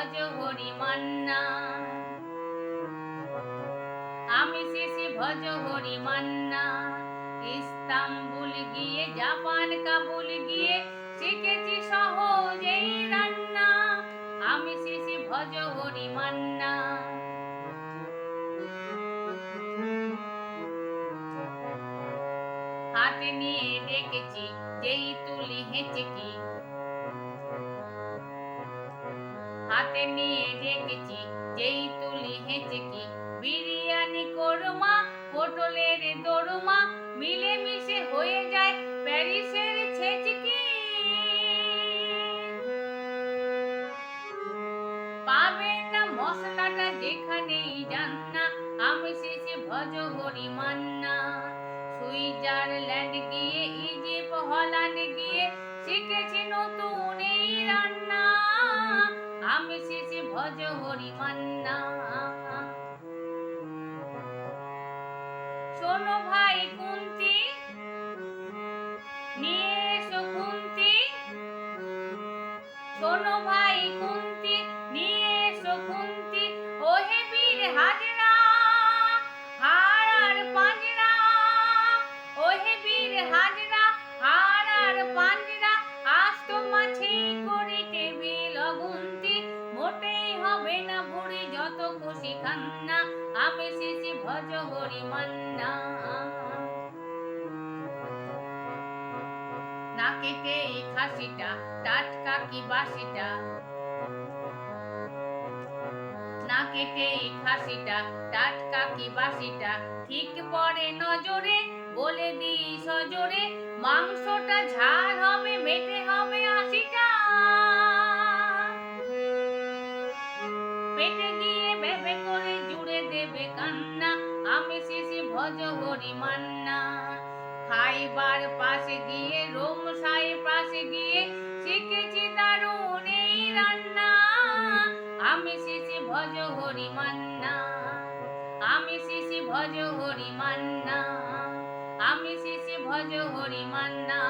ভজ মান্না। আমি শিশি ভজ হরি মান্না। ইস্তাম্বুল গিয়ে, জাপান, কাবুল গিয়ে শিখেছি সহজেই রান্না। আমি শিশি ভজ হরি মান্না। হাতে নিয়ে দেখেছি, যেই তুলি হেঁচে কি হাতে নিয়ে ডেকেছি যেই তুলি হেঁচেকি। বিরিয়ানি কোরমা, পটলের দোরমা মিলে মিশে হয়ে যায় প্যারিসের ছেচকি। পাবেন না মশলাটা যেখানেই যান না আমি শেষে ভজ হরি মান্না। সুইজারল্যান্ড গিয়ে, ইজিপ্ট, হল্যান্ড গিয়ে ভজ হরি মান্না শোনো ভাই কুন্তি হবে না বুড়ি যত খুশি কান্না। আমি ভজ হরি মান্না। নাকেতে এই খাসিটা? টাটকা কি বাসিটা? খাসিটা? টাটকা কি বাসিটা? ঠিক পড়ে নজরে, বলে দিই সজোরে, মাংসটা ঝাল হবে, মেটে হবে আশিটা। খাইবার পাশে গিয়ে রোম সাই পাশে গিয়ে শিখেছি দারুণ এই রান্না। আমি শিশি ভজ হরি মান্না। আমি শিশি ভজ হরি মান্না। আমি শিশি ভজ হরি মান্না।